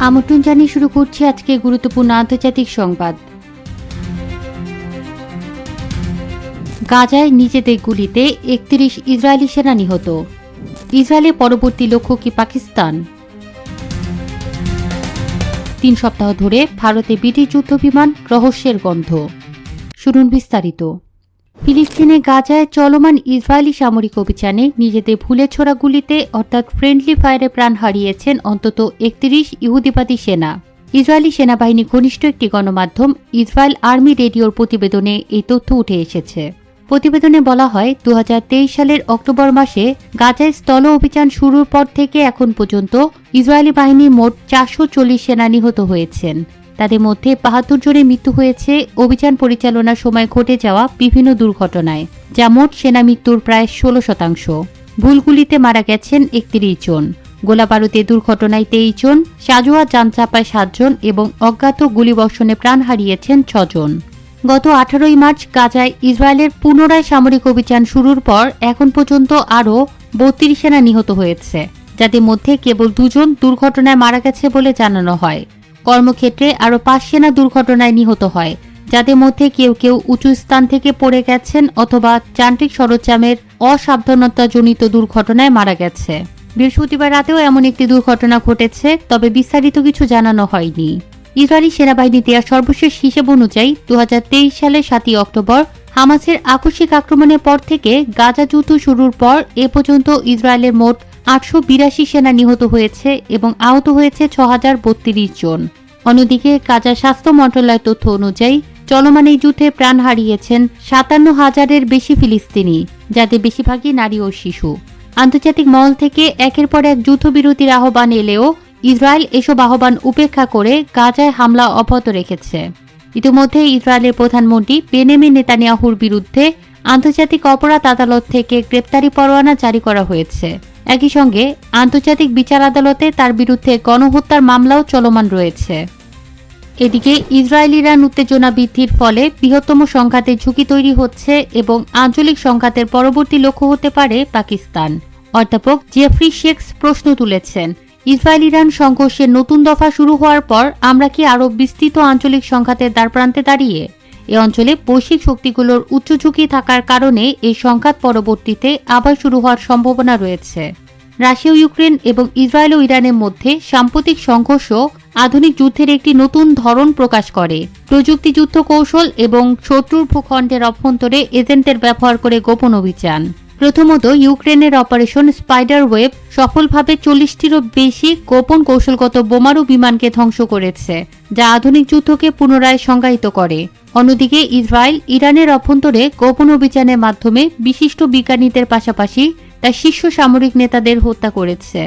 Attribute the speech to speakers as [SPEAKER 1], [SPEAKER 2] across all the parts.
[SPEAKER 1] আমন্ত্রণ জানিয়ে শুরু করছি আজকে গুরুত্বপূর্ণ আন্তর্জাতিক সংবাদ। গাজায় নিজেদের গুলিতে একত্রিশ ইসরায়েলি সেনা নিহত। ইসরায়েলের পরবর্তী লক্ষ্য কি পাকিস্তান? তিন সপ্তাহ ধরে ভারতে ব্রিটিশ যুদ্ধ বিমান রহস্যের গন্ধ। শুনুন বিস্তারিত। ফিলিস্তিনে গাজায় চলমান ইসরায়েলি সামরিক অভিযানে নিজেদের ভুলে ছোড়া গুলিতে অর্থাৎ ফ্রেন্ডলি ফায়ারে প্রাণ হারিয়েছেন অন্তত একত্রিশ ইহুদিবাদী সেনা। ইসরায়েলি সেনাবাহিনী ঘনিষ্ঠ একটি গণমাধ্যম ইসরায়েল আর্মি রেডিওর প্রতিবেদনে এই তথ্য উঠে এসেছে। প্রতিবেদনে বলা হয় দু হাজার তেইশ সালের অক্টোবর মাসে গাজায় স্থল অভিযান শুরুর পর থেকে এখন পর্যন্ত ইসরায়েলি বাহিনী মোট চারশো চল্লিশ সেনা নিহত হয়েছেন। তাদের মধ্যে বাহাত্তর জনের মৃত্যু হয়েছে। অভিযান পরিচালনার সময় ঘটে যাওয়া বিভিন্ন দুর্ঘটনায়। যা মোট সেনা মৃত্যুর প্রায় ষোলো শতাংশ। ভুলগুলিতে মারা গেছেন একত্রিশ জন। গোলাবারুদে দুর্ঘটনায় তেইশ জন, সাজোয়া যানচাপায় সাতজন এবং অজ্ঞাত গুলিবর্ষণে প্রাণ হারিয়েছেন ছজন গত আঠারোই মার্চ গাজায় ইসরায়েলের পুনরায় সামরিক অভিযান শুরুর পর এখন পর্যন্ত আরও বত্রিশ সেনা নিহত হয়েছে। যাদের মধ্যে কেবল দুজন দুর্ঘটনায় মারা গেছে বলে জানানো হয়। কর্মক্ষেত্রে আরও পাঁচ সেনা দুর্ঘটনায় নিহত হয়, যাদের মধ্যে কেউ কেউ উঁচু স্থান থেকে পড়ে গেছেন অথবা যান্ত্রিক সরঞ্জামের অসাবধানতাজনিত দুর্ঘটনায় মারা গেছে। বৃহস্পতিবার রাতেও এমন একটি দুর্ঘটনা ঘটেছে, তবে বিস্তারিত কিছু জানানো হয়নি। ইসরায়েলি সেনাবাহিনী দেওয়া সর্বশেষ হিসেব অনুযায়ী দু হাজার তেইশ সালের সাতই অক্টোবর হামাসের আকস্মিক আক্রমণের পর থেকে গাজা যুদ্ধ শুরুর পর এ পর্যন্ত ইসরায়েলের মোট আটশো বিরাশি সেনা নিহত হয়েছে এবং আহত হয়েছে ছ হাজার বত্রিশ জন। অন্যদিকে গাজা স্বাস্থ্য মন্ত্রণালয়ের তথ্য অনুযায়ী চলমান এই যুদ্ধে প্রাণ হারিয়েছেন সাতান্ন হাজারের বেশি ফিলিস্তিনি, যাদের বেশিরভাগই নারী ও শিশু। আন্তর্জাতিক মহল থেকে একের পর এক যুদ্ধবিরতির আহ্বান এলেও ইসরায়েল এসব আহ্বান উপেক্ষা করে গাজায় হামলা অব্যাহত রেখেছে। ইতিমধ্যে ইসরায়েলের প্রধানমন্ত্রী বেনেমিন নেতানিয়াহুর বিরুদ্ধে আন্তর্জাতিক অপরাধ আদালত থেকে গ্রেপ্তারি পরোয়ানা জারি করা হয়েছে। একই সঙ্গে আন্তর্জাতিক বিচার আদালতে তার বিরুদ্ধে গণহত্যার মামলাও চলমান রয়েছে। এদিকে ইসরায়েল ইরান উত্তেজনা বৃদ্ধির ফলে বৃহত্তম সংঘাতের ঝুঁকি তৈরি হচ্ছে এবং আঞ্চলিক সংঘাতের পরবর্তী লক্ষ্য হতে পারে পাকিস্তান। অধ্যাপক জেফরি শেক্স প্রশ্ন তুলেছেন ইসরায়েল ইরান সংঘর্ষের নতুন দফা শুরু হওয়ার পর আমরা কি আরও বিস্তৃত আঞ্চলিক সংঘাতের দ্বারপ্রান্তে দাঁড়িয়ে? এ অঞ্চলে বৈশ্বিক শক্তিগুলোর উচ্চ ঝুঁকি থাকার কারণে এই সংঘাত পরবর্তীতে আবার শুরু হওয়ার সম্ভাবনা রয়েছে। রাশিয়া, ইউক্রেন এবং ইসরায়েল ও ইরানের মধ্যে সাম্প্রতিক সংঘর্ষ আধুনিক যুদ্ধের একটি নতুন ধরন প্রকাশ করে। প্রযুক্তি যুদ্ধ কৌশল এবং শত্রুর ভূখণ্ডের অভ্যন্তরে এজেন্টের ব্যবহার করে গোপন অভিযান। প্রথমত, ইউক্রেনের অপারেশন স্পাইডার ওয়েব সফলভাবে চল্লিশটিরও বেশি গোপন কৌশলগত বোমারু বিমানকে ধ্বংস করেছে। যা আধুনিক যুদ্ধকে পুনরায় সংজ্ঞায়িত করে। অন্যদিকে ইসরায়েল ইরানের অভ্যন্তরে গোপন অভিযানের মাধ্যমে বিশিষ্ট বিজ্ঞানীদের পাশাপাশি তার শীর্ষ সামরিক নেতাদের হত্যা করেছে।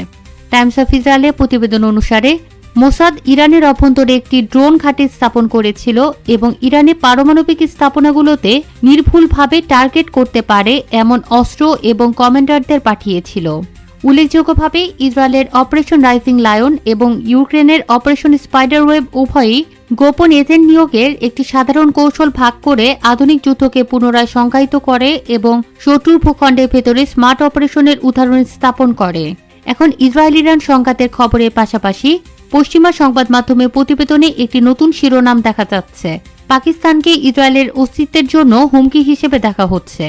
[SPEAKER 1] টাইমস অফ ইসরায়েলের প্রতিবেদন অনুসারে, মোসাদ ইরানের অভ্যন্তরে একটি ড্রোন ঘাঁটি স্থাপন করেছিল এবং ইরানে পারমাণবিক স্থাপনাগুলোতে নির্ভুলভাবে টার্গেট করতে পারে এমন অস্ত্র এবং কমান্ডারদের পাঠিয়েছিল। উল্লেখযোগ্যভাবে ইসরায়েলের অপারেশন রাইজিং লায়ন এবং ইউক্রেনের অপারেশন স্পাইডার ওয়েব উভয়ই গোপন এজেন্ট নিয়োগের একটি সাধারণ কৌশল ভাগ করে আধুনিক যুদ্ধকে পুনরায় সংজ্ঞায়িত করে এবং শত্রুর ভূখণ্ডের ভেতরে স্মার্ট অপারেশনের উদাহরণ স্থাপন করে। এখন ইসরায়েল ইরান সংঘাতের খবরের পাশাপাশি পশ্চিমা সংবাদ মাধ্যমে প্রতিবেদনে একটি নতুন শিরোনাম দেখা যাচ্ছে। পাকিস্তানকে ইসরায়েলের অস্তিত্বের জন্য হুমকি হিসেবে দেখা হচ্ছে।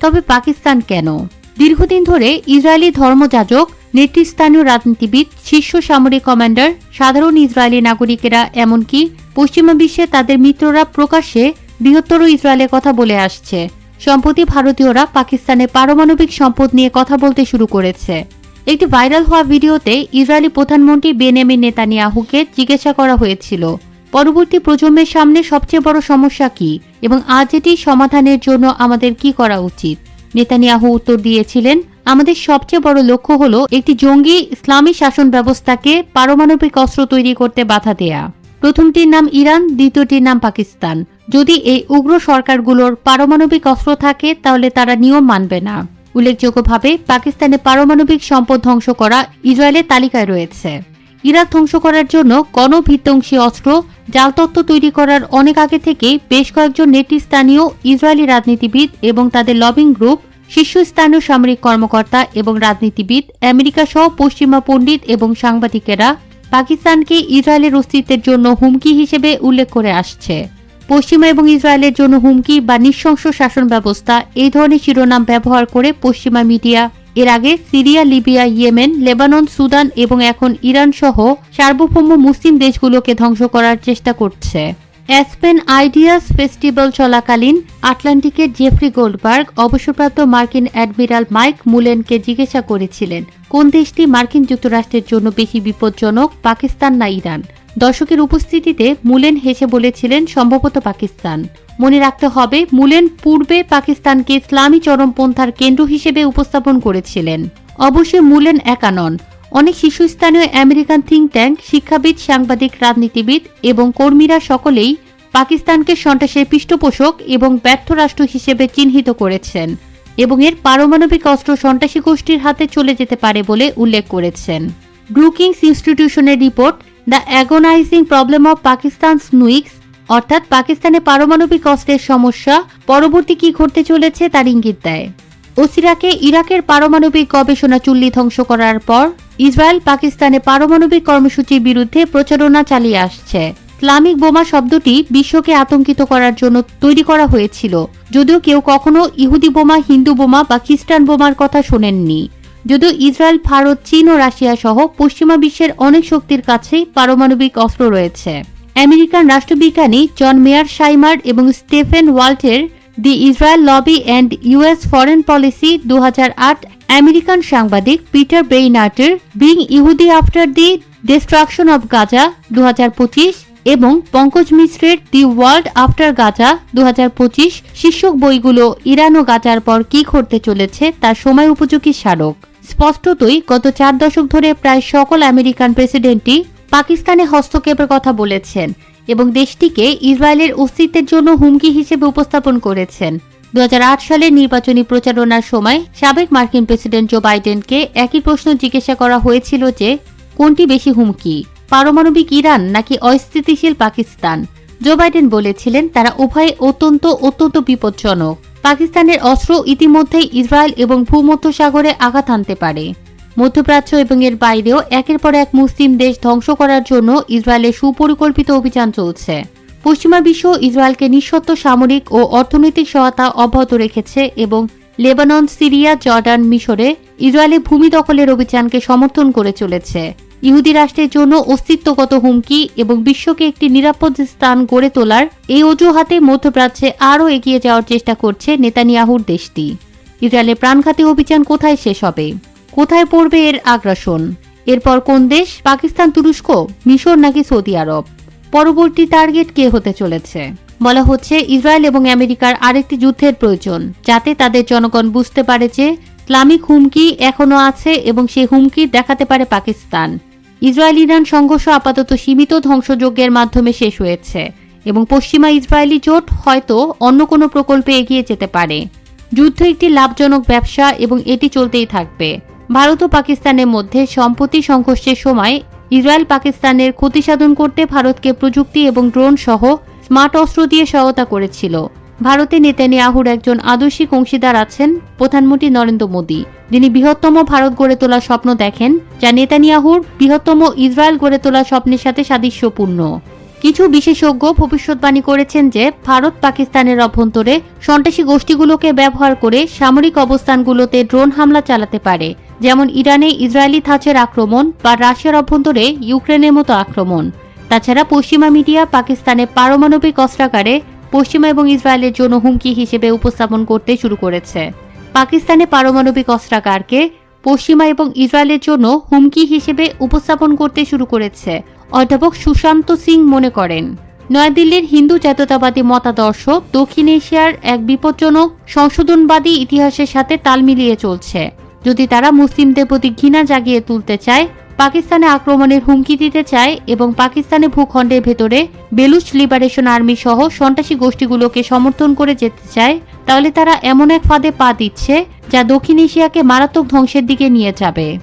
[SPEAKER 1] তবে পাকিস্তান কেন? দীর্ঘদিন ধরে ইসরায়েলি ধর্মযাজক, নেতৃস্থানীয় রাজনীতিবিদ, শীর্ষ সামরিক কমান্ডার, সাধারণ ইসরায়েলি নাগরিকেরা, এমনকি পশ্চিমা বিশ্বে তাদের মিত্ররা প্রকাশ্যে বৃহত্তর ইসরায়েলের কথা বলে আসছে। সম্প্রতি ভারতীয়রা পাকিস্তানের পারমাণবিক সম্পদ নিয়ে কথা বলতে শুরু করেছে। একটি ভাইরাল হওয়া ভিডিওতে ইসরায়েলি প্রধানমন্ত্রী বেনেমিন নেতানিয়াহুকে জিজ্ঞাসা করা হয়েছিল, পরবর্তী প্রজন্মের সামনে সবচেয়ে বড় সমস্যা কি এবং আজ এটি সমাধানের জন্য আমাদের কি করা উচিত? নেতানিয়াহু উত্তর দিয়েছিলেন, আমাদের সবচেয়ে বড় লক্ষ্য হল একটি জঙ্গি ইসলামী শাসন ব্যবস্থাকে পারমাণবিক অস্ত্র তৈরি করতে বাধা দেয়া। প্রথমটির নাম ইরান, দ্বিতীয়টির নাম পাকিস্তান। যদি এই উগ্র সরকারগুলোর পারমাণবিক অস্ত্র থাকে, তাহলে তারা নিয়ম মানবে না। উল্লেখযোগ্যভাবে, পাকিস্তানে পারমাণবিক সম্পদ ধ্বংস করা ইসরায়েলের তালিকায় রয়েছে। ইরাক ধ্বংস করার জন্য গণভিধ্বংসী অস্ত্র, জালতত্ত্ব তৈরি করার অনেক আগে থেকেই বেশ কয়েকজন নেতৃস্থানীয় ইসরায়েলি রাজনীতিবিদ এবং তাদের লবিং গ্রুপ, শীর্ষস্থানীয় সামরিক কর্মকর্তা এবং রাজনীতিবিদ, আমেরিকা সহ পশ্চিমা পণ্ডিত এবং সাংবাদিকেরা পাকিস্তানকে ইসরায়েলের অস্তিত্বের জন্য হুমকি হিসেবে উল্লেখ করে আসছে। পশ্চিমা এবং ইসরায়েলের জন্য হুমকি বা নৃশংস শাসন ব্যবস্থা এই ধরনের শিরোনাম ব্যবহার করে পশ্চিমা মিডিয়া এর আগে Syria, Libya, Yemen, Lebanon, Sudan এবং এখন ইরান সহ সার্বভৌম মুসলিম দেশগুলোকে ধ্বংস করার চেষ্টা করছে। অ্যাসপেন আইডিয়াস ফেস্টিভ্যাল চলাকালীন আটলান্টিকের জেফরি গোল্ডবার্গ, অবসরপ্রাপ্ত মার্কিন অ্যাডমিরাল মাইক মুলেনকে জিজ্ঞাসা করেছিলেন, কোন দেশটি মার্কিন যুক্তরাষ্ট্রের জন্য বেশি বিপজ্জনক, পাকিস্তান না ইরান? দর্শকের উপস্থিতিতে মুলেন হেসে বলেছিলেন, সম্ভবত পাকিস্তান। মনে রাখতে হবে, মুলেন পূর্বে পাকিস্তানকে ইসলামী চরমপন্থার কেন্দ্র হিসেবে উপস্থাপন করেছিলেন। অবশ্যই মুলেন একা নন। অনেক শীর্ষস্থানীয় আমেরিকান থিঙ্ক ট্যাঙ্ক শিক্ষাবিদ, সাংবাদিক, রাজনীতিবিদ এবং কর্মীরা সকলেই পাকিস্তানকে সন্ত্রাসের পৃষ্ঠপোষক এবং ব্যর্থ রাষ্ট্র হিসেবে চিহ্নিত করেছেন এবং এর পারমাণবিক অস্ত্র সন্ত্রাসী গোষ্ঠীর হাতে চলে যেতে পারে বলে উল্লেখ করেছেন। Brookings ইনস্টিটিউশনের report, the agonizing problem of Pakistan nukes অর্থাৎ পাকিস্তানে পারমাণবিক অস্ত্রের সমস্যা, পরবর্তী কি ঘটতে চলেছে তার ইঙ্গিত দেয়। ওসিরাকে ইরাকের পারমাণবিক গবেষণা চুল্লি ধ্বংস করার পর, ইসরায়েল পাকিস্তানে পারমাণবিক কর্মসূচির বিরুদ্ধে প্রচারণা চালিয়ে আসছে। ইসলামিক বোমা শব্দটি বিশ্বকে আতঙ্কিত করার জন্য তৈরি করা হয়েছিল, যদিও কেউ কখনো ইহুদি বোমা, হিন্দু বোমা বা খ্রিস্টান বোমার কথা শোনেননি। যদিও ইসরায়েল, ভারত, চীন ও রাশিয়া সহ পশ্চিমা বিশ্বের অনেক শক্তির কাছেই পারমাণবিক অস্ত্র রয়েছে। আমেরিকান রাষ্ট্রবিজ্ঞানী জন মেয়ার সাইমার এবং Stephen ওয়াল্টের the Israel lobby and US foreign policy দু হাজার আট আমেরিকান সাংবাদিক পিটার বেইনার্টের বিং ইহুদি after the destruction of Gaza দু হাজার পঁচিশ এবং পঙ্কজ মিশ্রের দি ওয়ার্ল্ড আফটার গাজা দু হাজার পঁচিশ শীর্ষক বইগুলো ইরান ও গাজার পর কি ঘটতে চলেছে তার সময় উপযোগী স্মারক। স্পষ্টতই গত চার দশক ধরে প্রায় সকল আমেরিকান প্রেসিডেন্টই পাকিস্তানে হস্তক্ষেপের কথা বলেছেন এবং দেশটিকে ইসরায়েলের অস্তিত্বের জন্য হুমকি হিসেবে উপস্থাপন করেছেন। দু সালের নির্বাচনী প্রচারণার সময় সাবেক মার্কিন প্রেসিডেন্ট জো বাইডেনকে একই প্রশ্ন জিজ্ঞাসা করা হয়েছিল যে, কোনটি বেশি হুমকি, পারমাণবিক ইরান নাকি অস্থিতিশীল পাকিস্তান? জো বাইডেন বলেছিলেন, তারা উভয়ে অত্যন্ত অত্যন্ত বিপজ্জনক। পাকিস্তানের অস্ত্র ইতিমধ্যেই ইসরায়েল এবং ভূমধ্যসাগরে আঘাত আনতে পারে। মধ্যপ্রাচ্য এবং এর বাইরেও একের পর এক মুসলিম দেশ ধ্বংস করার জন্য ইসরায়েলের সুপরিকল্পিত অভিযান চলছে। পশ্চিমা বিশ্ব ইসরায়েলকে নিঃশর্ত সামরিক ও অর্থনৈতিক সহায়তা অব্যাহত রেখেছে এবং লেবানন, সিরিয়া, জর্ডান মিশরে ইসরায়েলের ভূমি দখলের অভিযানকে সমর্থন করে চলেছে। ইহুদি রাষ্ট্রের জন্য অস্তিত্বগত হুমকি এবং বিশ্বকে একটি নিরাপদ স্থান গড়ে তোলার এই অজুহাতে মধ্যপ্রাচ্যে আরও এগিয়ে যাওয়ার চেষ্টা করছে নেতানিয়াহুর দেশটি। ইসরায়েলের প্রাণঘাতী অভিযান কোথায় শেষ হবে? কোথায় পড়বে এর আগ্রাসন? এরপর কোন দেশ? পাকিস্তান, তুরস্ক, মিশর নাকি সৌদি আরব? পরবর্তী টার্গেট কে হতে চলেছে? বলা হচ্ছে ইসরায়েল এবং আমেরিকার আরেকটি যুদ্ধের প্রয়োজন, যাতে তাদের জনগণ বুঝতে পারে যে ইসলামিক হুমকি এখনও আছে এবং সে হুমকি দেখাতে পারে পাকিস্তান। ইসরায়েল ইরান সংঘর্ষ আপাতত সীমিত ধ্বংসযজ্ঞের মাধ্যমে শেষ হয়েছে এবং পশ্চিমা ইসরায়েলি জোট হয়তো অন্য কোনো প্রকল্পে এগিয়ে যেতে পারে। যুদ্ধ একটি লাভজনক ব্যবসা এবং এটি চলতেই থাকবে। ভারত ও পাকিস্তানের মধ্যে সম্প্রতি সংঘর্ষের সময় ইসরায়েল পাকিস্তানের ক্ষতি সাধন করতে ভারতকে প্রযুক্তি এবং ড্রোন সহ স্মার্ট অস্ত্র দিয়ে সহায়তা করেছিল। ভারতে নেতানিয়াহুর একজন আদর্শিক অংশীদার আছেন প্রধানমন্ত্রী নরেন্দ্র মোদী। যিনি বৃহত্তম ভারত গড়ে তোলার স্বপ্ন দেখেন, যা নেতানিয়াহুর বৃহত্তম ইসরায়েল গড়ে তোলার স্বপ্নের সাথে সাদৃশ্যপূর্ণ। কিছু বিশেষজ্ঞ ভবিষ্যৎবাণী করেছেন যে, ভারত পাকিস্তানের অভ্যন্তরে সন্ত্রাসী গোষ্ঠীগুলোকে ব্যবহার করে সামরিক অবস্থানগুলোতে ড্রোন হামলা চালাতে পারে। যেমন ইরানে ইসরায়েলি থাচের আক্রমণ বা রাশিয়ার অভ্যন্তরে ইউক্রেনের মতো আক্রমণ। তাছাড়া পশ্চিমা মিডিয়া পাকিস্তানে পারমাণবিক অস্ত্রাগারে পশ্চিমা এবং ইসরায়েলের জন্য হুমকি হিসেবে উপস্থাপন করতে শুরু করেছে। পাকিস্তানে পারমাণবিক অস্ত্রাগারকে পশ্চিমা এবং ইসরায়েলের জন্য হুমকি হিসেবে উপস্থাপন করতে শুরু করেছে, অধ্যাপক সুশান্ত সিং মনে করেন। নয়াদিল্লির হিন্দু জাতীয়তাবাদী মতাদর্শ দক্ষিণ এশিয়ার এক বিপজ্জনক সংশোধনবাদী ইতিহাসের সাথে তাল মিলিয়ে চলছে। যদি তারা মুসলিমদের প্রতি ঘৃণা জাগিয়ে তুলতে চায়, পাকিস্তানে আক্রমণের হুমকি দিতে চায় এবং পাকিস্তানের ভূখণ্ডের ভেতরে বেলুচ লিবারেশন আর্মি সহ সন্ত্রাসী গোষ্ঠীগুলোকে সমর্থন করে যেতে চায়, তাহলে তারা এমন এক ফাঁদে পা দিচ্ছে যা দক্ষিণ এশিয়াকে মারাত্মক ধ্বংসের দিকে নিয়ে যাবে।